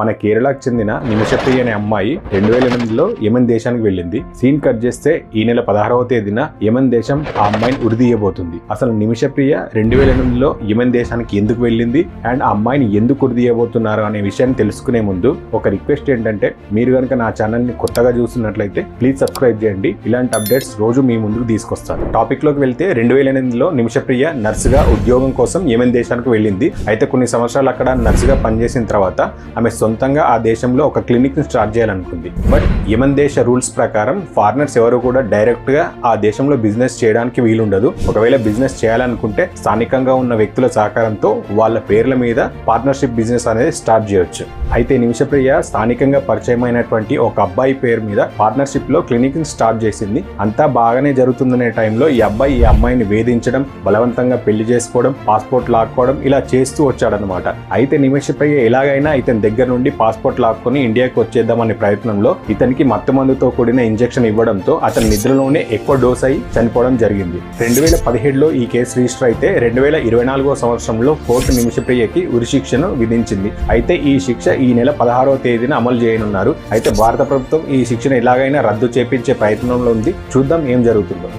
మన కేరళకు చెందిన నిమిషప్రియ అనే అమ్మాయి రెండు వేల ఎనిమిదిలో యమన్ దేశానికి వెళ్ళింది. సీన్ కట్ చేస్తే ఈ నెల పదహారవ తేదీన యమన్ దేశం ఆ అమ్మాయిని ఉరిదీయబోతుంది. అసలు నిమిషప్రియ రెండు వేల ఎనిమిదిలో యమన్ దేశానికి ఎందుకు వెళ్ళింది? అండ్ ఆ అమ్మాయిని ఎందుకు ఉరిదీయబోతున్నారు అనే విషయాన్ని తెలుసుకునే ముందు ఒక రిక్వెస్ట్ ఏంటంటే మీరు కనుక నా ఛానల్ని కొత్తగా చూస్తున్నట్లయితే ప్లీజ్ సబ్స్క్రైబ్ చేయండి. ఇలాంటి అప్డేట్స్ రోజు మీ ముందుకు తీసుకొస్తాను. టాపిక్లోకి వెళ్తే రెండు వేల ఎనిమిదిలో నిమిషప్రియ నర్సుగా ఉద్యోగం కోసం యమన్ దేశానికి వెళ్ళింది. అయితే కొన్ని సంవత్సరాలు అక్కడ నర్సుగా పనిచేసిన తర్వాత ఆమె సొంతంగా ఆ దేశంలో ఒక క్లినిక్ని స్టార్ట్ చేయాలనుకుంది. బట్ యమన్ దేశ రూల్స్ ప్రకారం ఫారినర్స్ ఎవరు కూడా డైరెక్ట్గా ఆ దేశంలో బిజినెస్ చేయడానికి వీలుండదు. ఒకవేళ బిజినెస్ చేయాలనుకుంటే స్థానికంగా ఉన్న వ్యక్తుల సహకారంతో వాళ్ళ పేర్ల మీద పార్ట్నర్షిప్ బిజినెస్ అనేది స్టార్ట్ చేయొచ్చు. అయితే నిమిషప్రియ స్థానికంగా పరిచయమైనటువంటి ఒక అబ్బాయి పేరు మీద పార్ట్నర్షిప్లో క్లినిక్ని స్టార్ట్ చేసింది. అంతా బాగానే జరుగుతుందనే టైంలో ఈ అబ్బాయి ఈ అమ్మాయిని వేధించడం బలవంతంగా పెళ్ళి చేసుకోవడం పాస్పోర్ట్ లాక్కోవడం ఇలా చేస్తూ వచ్చాడనమాట అయితే నిమిషప్రియ ఎలాగైనా ఇతని దగ్గర నుండి పాస్పోర్ట్ లాక్కొని ఇండియాకి వచ్చేద్దామనే ప్రయత్నంలో ఇతనికి మత్తుమందుతో కూడిన ఇంజెక్షన్ ఇవ్వడంతో అతని నిద్రలోనే ఎక్కువ డోస్ అయి చనిపోవడం జరిగింది. రెండు వేల పదిహేడులో ఈ కేసు రిజిస్టర్ అయితే రెండు వేల ఇరవై నాలుగో సంవత్సరంలో కోర్టు నిమిషప్రియకి ఉరిశిక్షను విధించింది. అయితే ఈ శిక్ష ఈ నెల పదహారవ తేదీన అమలు చేయనున్నారు. అయితే భారత ప్రభుత్వం ఈ శిక్షను ఎలాగైనా రద్దు చేపించే ప్రయత్నంలో ఉంది. చూద్దాం ఏం జరుగుతుందో.